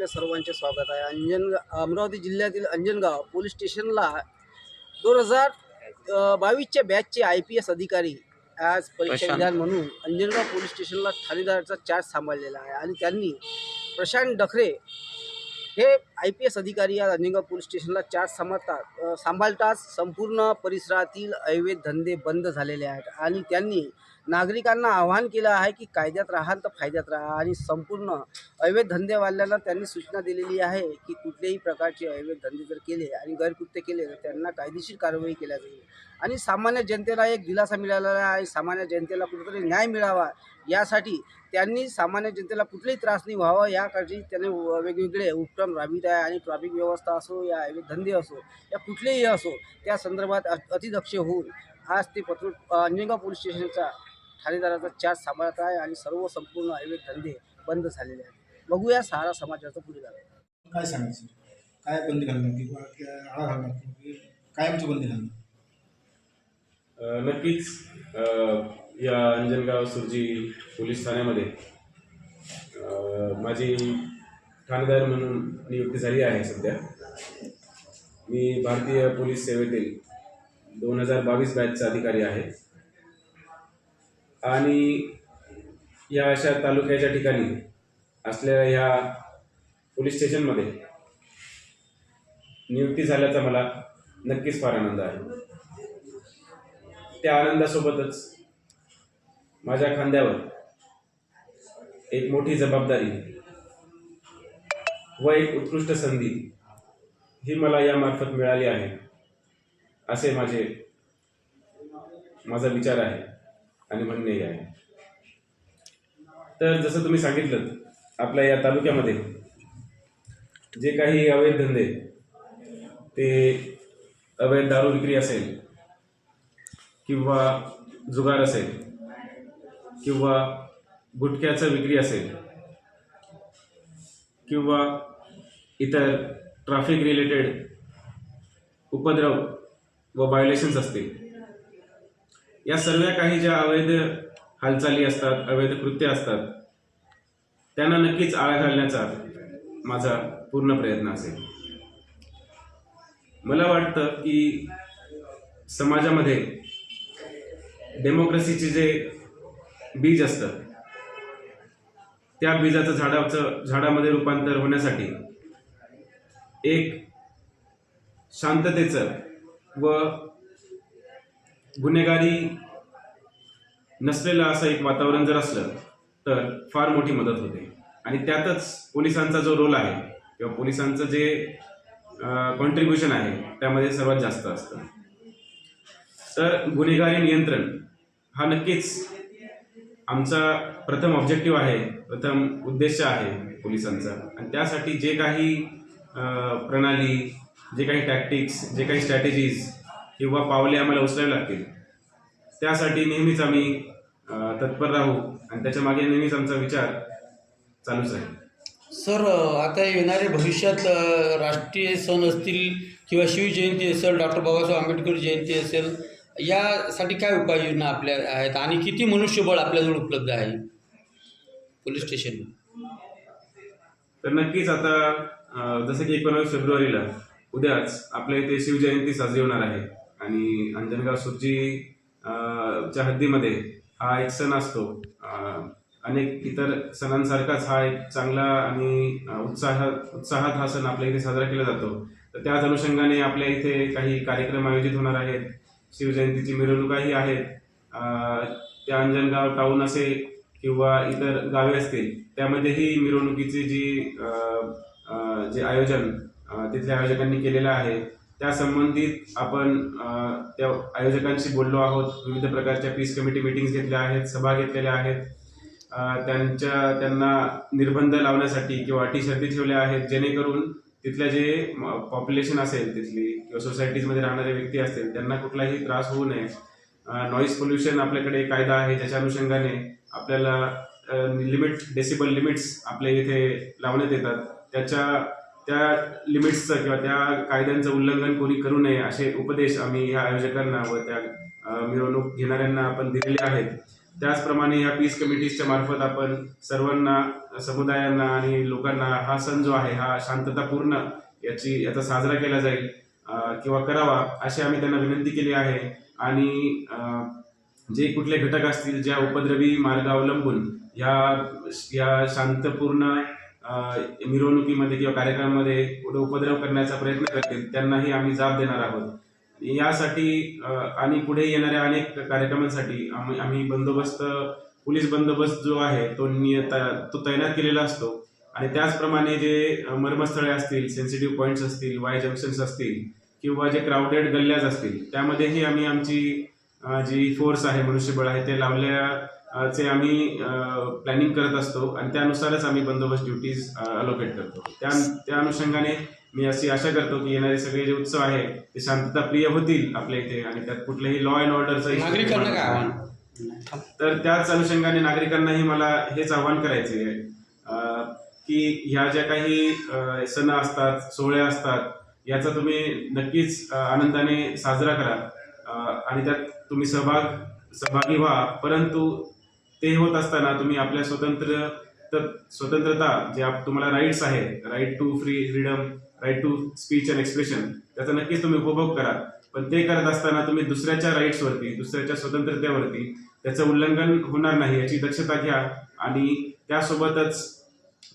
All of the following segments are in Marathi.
आपल्या सर्वांचे स्वागत आहे अंजन अमरावती जिल्ह्यातील अंजनगाव पोलीस स्टेशनला दोन हजार बावीसच्या बॅचचे आय पी एस अधिकारी आज परीक्षा. विधान म्हणून अंजनगाव पोलीस स्टेशनला ठाणेदाराचा चार्ज सांभाळलेला आहे आणि त्यांनी प्रशांत डखरे हे आय पी एस अधिकारी आज अंजनगाव पोलीस स्टेशनला चार्ज सांभाळतात सांभाळताच संपूर्ण परिसरातील अवैध धंदे बंद झालेले आहेत आणि त्यांनी नागरिकांना आवाहन केलं आहे की कायद्यात राहाल तर फायद्यात राहा. आणि संपूर्ण अवैध धंदेवाल्यांना त्यांनी सूचना दिलेली आहे की कुठल्याही प्रकारचे अवैध धंदे जर केले आणि गैरकृत्य केले तर त्यांना कायदेशीर कारवाई केल्या जाईल. आणि सामान्य जनतेला एक दिलासा मिळालेला आहे सामान्य जनतेला कुठेतरी न्याय मिळावा यासाठी त्यांनी सामान्य जनतेला कुठलाही त्रास नाही व्हावा यासाठी त्यांनी वेगवेगळे उपक्रम राबवित आहे. आणि ट्रॅफिक व्यवस्था असो या अवैध धंदे असो या कुठलेही असो त्या संदर्भात अतिदक्ष होऊन आज ते पत्र अंजनगाव पोलीस स्टेशनचा ठाणेदाराचा चार्ज सांभाळत आहे आणि सर्व संपूर्ण अवैध धंदे बंद झालेले आहेत. बघूया सहारा समाजाचं पुढे झालं काय सांगायचं? काय बंदी घालणार किंवा काय आळा घालणार किंवा कायमची बंदी घालणार? नक्कीच या अंजनगाव सुरजी पोलीस ठाण्यामध्ये माझी ठाणेदार म्हणून नियुक्ती झाली आहे सध्या. मी भारतीय पोलीस सेवेतील दोन हजार बावीस बॅचचा अधिकारी आहे. आणि या अशा तालुक्याच्या ठिकाणी असलेल्या ह्या पोलीस स्टेशनमध्ये नियुक्ती झाल्याचा मला नक्कीच फार आनंद आहे. त्या आनंदासोबतच माझ्या खांद्यावर एक मोठी जबाबदारी व एक उत्कृष्ट संधी ही मला यामार्फत मिळाली आहे असे माझे माझा विचार आहे. आणि म्हणणेही आहे. तर जसं तुम्ही सांगितलं आपल्या या तालुक्यामध्ये जे काही अवैध धंदे ते अवैध दारू विक्री असेल किंवा जुगार असेल किंवा गुटख्याचं विक्री असेल किंवा इतर ट्रॅफिक रिलेटेड उपद्रव व व्हायोलेशन्स असतील या सर्व काही ज्या अवैध हालचाली असतात अवैध कृत्य असतात त्यांना नक्कीच आळा घालण्याचा माझा पूर्ण प्रयत्न असेल. मला वाटतं की समाजामध्ये डेमोक्रेसीचे जे बीज असतं त्या बीजाचं झाडाचं झाडामध्ये रूपांतर होण्यासाठी एक शांततेचं व गुन्हेगारी नसलेलं असं एक वातावरण जर असलं तर फार मोठी मदत होते. आणि त्यातच पोलिसांचा जो रोल आहे किंवा पोलिसांचं जे कॉन्ट्रीब्युशन आहे त्यामध्ये सर्वात जास्त असतं. तर गुन्हेगारी नियंत्रण हा नक्कीच आमचा प्रथम ऑब्जेक्टिव्ह आहे प्रथम उद्देश आहे पोलिसांचा. आणि त्यासाठी जे काही प्रणाली जे काही टॅक्टिक्स जे काही स्ट्रॅटेजीज किंवा पावले आम्हाला उचलावी लागतील. त्यासाठी नेहमीच आम्ही तत्पर राहू आणि त्याच्यामागे नेहमीच आमचा विचार चालूच राहील. सर आता येणारे भविष्यात राष्ट्रीय सण असतील किंवा शिवजयंती असेल डॉक्टर बाबासाहेब आंबेडकर जयंती असेल यासाठी काय उपाययोजना आपल्या आहेत आणि किती मनुष्यबळ आपल्याजवळ उपलब्ध आहे? पोलीस स्टेशन तर नक्कीच आता जसं की एकोणावीस फेब्रुवारीला उद्याच आपल्या इथे शिवजयंती साजरी होणार आहे. आणि अंजनगाव सुरजी च्या हद्दीमध्ये हा एक सण असतो. अनेक इतर सणांसारखाच हा एक चांगला आणि उत्साह उत्साहात हा सण आपल्या इथे साजरा केला जातो. तर त्याच अनुषंगाने आपल्या इथे काही कार्यक्रम आयोजित होणार आहेत. शिवजयंतीची मिरवणुकाही आहेत. त्या अंजनगाव टाऊन असे किंवा इतर गावे असतील त्यामध्येही मिरवणुकीची जी जे आयोजन तिथल्या आयोजकांनी केलेलं आहे त्या संबंधित आपण त्या आयोजकांशी बोललो आहोत. विविध प्रकारच्या पीस कमिटी मिटिंग्स घेतल्या आहेत सभा घेतलेल्या आहेत. त्यांच्या त्यांना निर्बंध लावण्यासाठी किंवा अटी शर्ती ठेवल्या आहेत जेणेकरून तिथल्या जे पॉप्युलेशन असेल तिथली किंवा सोसायटीजमध्ये राहणारे व्यक्ती असतील त्यांना कुठलाही त्रास होऊ नये. नॉईज पोल्युशन आपल्याकडे कायदा आहे त्याच्या अनुषंगाने आपल्याला लिमिट डेसिबल लिमिट्स आपल्या इथे लावण्यात येतात. त्याच्या त्या लिमिट्सचं किंवा त्या कायद्यांचं उल्लंघन कोणी करू नये असे उपदेश आम्ही ह्या आयोजकांना व त्या मिरवणूक घेणाऱ्यांना आपण दिलेले आहेत. त्याचप्रमाणे या पीस कमिटीजच्या मार्फत आपण सर्वांना समुदायांना आणि लोकांना हा सण जो आहे हा शांततापूर्ण याची याचा साजरा केला जाईल किंवा करावा अशी आम्ही त्यांना विनंती केली आहे. आणि जे कुठले घटक असतील ज्या उपद्रवी मार्ग अवलंबून या या शांतपूर्ण मिरवणुकीमध्ये किंवा कार्यक्रमामध्ये कुठे उपद्रव करण्याचा प्रयत्न करतील त्यांनाही आम्ही जाब देणार आहोत. यासाठी आणि पुढे येणाऱ्या अनेक कार्यक्रमांसाठी आम्ही आम्ही बंदोबस्त पोलीस बंदोबस्त जो आहे तो नियत तो तैनात केलेला असतो. आणि त्याचप्रमाणे जे मर्मस्थळे असतील सेन्सिटिव्ह पॉईंट्स असतील वाय जंक्शन्स असतील किंवा जे क्राऊडेड गल्ल्याज असतील त्यामध्येही आम्ही आमची जी फोर्स आहे मनुष्यबळ आहे ते लावल्या चे आम्ही प्लॅनिंग करत असतो आणि त्यानुसारच आम्ही बंदोबस्त ड्युटीज अलोकेट करतो. त्या त्या अनुषंगाने मी अशी आशा करतो की येणारे सगळे जे उत्सव आहे ते शांतताप्रिय होतील आपल्या इथे आणि त्यात कुठलेही लॉ अँड ऑर्डरचा तर त्याच अनुषंगाने नागरिकांनाही मला हेच आवाहन करायचे आहे. की ह्या ज्या काही सण असतात सोहळे असतात याचा तुम्ही नक्कीच आनंदाने साजरा करा. आणि त्यात तुम्ही सहभाग सहभागी व्हा परंतु ते होत असताना तुम्ही आपल्या स्वतंत्र तर स्वतंत्रता जे आप- तुम्हाला राईट्स आहे right to free freedom right to speech and expression त्याचा नक्कीच तुम्ही उपभोग करा. पण ते करत असताना तुम्ही दुसऱ्याच्या राईट्सवरती दुसऱ्याच्या स्वतंत्रतेवरती त्याचं उल्लंघन होणार नाही याची दक्षता घ्या. आणि त्यासोबतच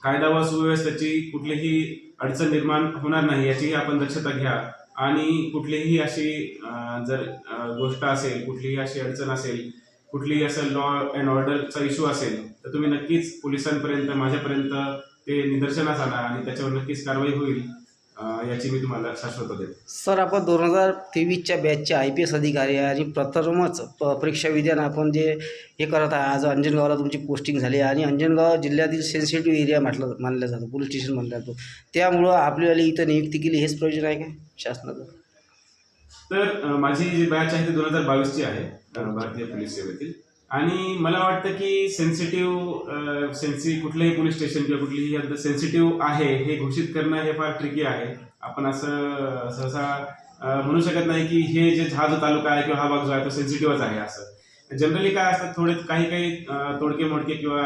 कायदा व सुव्यवस्थेची कुठलीही अडचण निर्माण होणार नाही याचीही आपण दक्षता घ्या. आणि कुठलीही अशी जर गोष्ट असेल कुठलीही अशी अडचण असेल कुठलीही असं लॉ अँड ऑर्डरचा इश्यू असेल तर तुम्ही नक्कीच पोलिसांपर्यंत माझ्यापर्यंत ते निदर्शनास आणा आणि त्याच्यावर नक्कीच कारवाई होईल याची मी तुम्हाला शाश्वत देतो. सर आपण दोन हजार तेवीसच्या बॅचचे आय पी एस अधिकारी आहे आणि प्रथमच प परीक्षा विधान आपण जे हे करत आहे आज अंजनगावला तुमची पोस्टिंग झाली आहे आणि अंजनगाव जिल्ह्यातील सेन्सिटिव्ह एरिया म्हटलं मानला जातो पोलीस स्टेशन मानलं जातो. त्यामुळं आपल्याला इथं नियुक्ती केली हेच प्रयोजन आहे का शासनाचं? तर माझी जी बॅच आहे ती दोन हजार बावीसची आहे भारतीय पोलीस सेवेतील. आणि मला वाटतं की सेन्सिटिव्ह सेन्सी कुठलंही पोलीस स्टेशन किंवा कुठलीही हद्द सेन्सिटिव्ह आहे हे घोषित करणं हे फार ट्रिकी आहे. आपण असं सहसा म्हणू शकत नाही की हे जे हा जो तालुका आहे किंवा हा भाग जो आहे तो सेन्सिटिव्हच आहे असं. जनरली काय असतात थोडे काही काही तोडके मोडके किंवा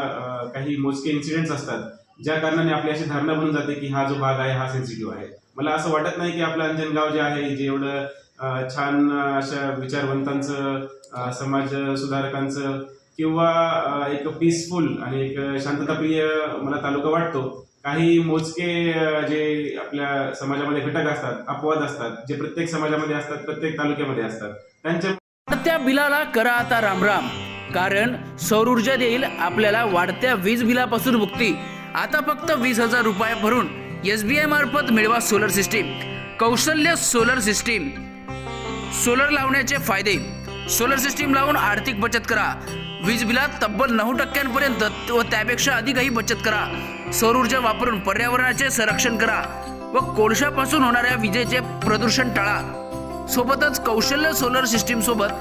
काही मोजके इन्सिडेंट्स असतात ज्या कारणाने आपली अशी धारणा बनून जाते की हा जो भाग आहे हा सेन्सिटिव्ह आहे. मला असं वाटत नाही की आपलं अंजनगाव जे आहे जे एवढं छान अशा विचारवंतांचं समाज सुधारकांचं किंवा एक पीसफुल आणि एक शांतताप्रिय मला तालुका वाटतो. काही मोजके जे आपल्या समाजामध्ये घटक असतात अपवाद असतात जे प्रत्येक समाजामध्ये असतात प्रत्येक तालुक्यामध्ये असतात त्यांच्या बिलाला करा आता रामराम. कारण सौर ऊर्जा देईल आपल्याला वाढत्या वीज बिलापासून मुक्ती. आता फक्त वीस हजार रुपये भरून एस बी आय मार्फत मिळवा सोलर सिस्टीम कौशल्य सोलर सिस्टीम सोलर लावण्याचे फायदे. सोलर सिस्टीम लावून आर्थिक बचत करा. वीज बिलात तब्बल नऊ टक्क्यांपर्यंत व त्यापेक्षा अधिकही बचत करा. सौर ऊर्जा वापरून पर्यावरणाचे संरक्षण करा व कोळशापासून होणाऱ्या विजेचे प्रदूषण टाळा. सोबतच कौशल्य सोलर सिस्टीम सोबत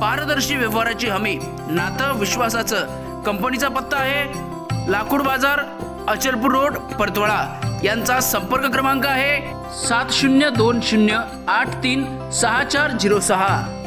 पारदर्शी व्यवहाराची हमी. नातं विश्वासाचं. कंपनीचा पत्ता आहे लाकूड बाजार अचलपूर रोड परतवाळा यांचा संपर्क क्रमांक आहे सात शून्य दोन शून्य आठ तीन सहा चार झिरो सहा.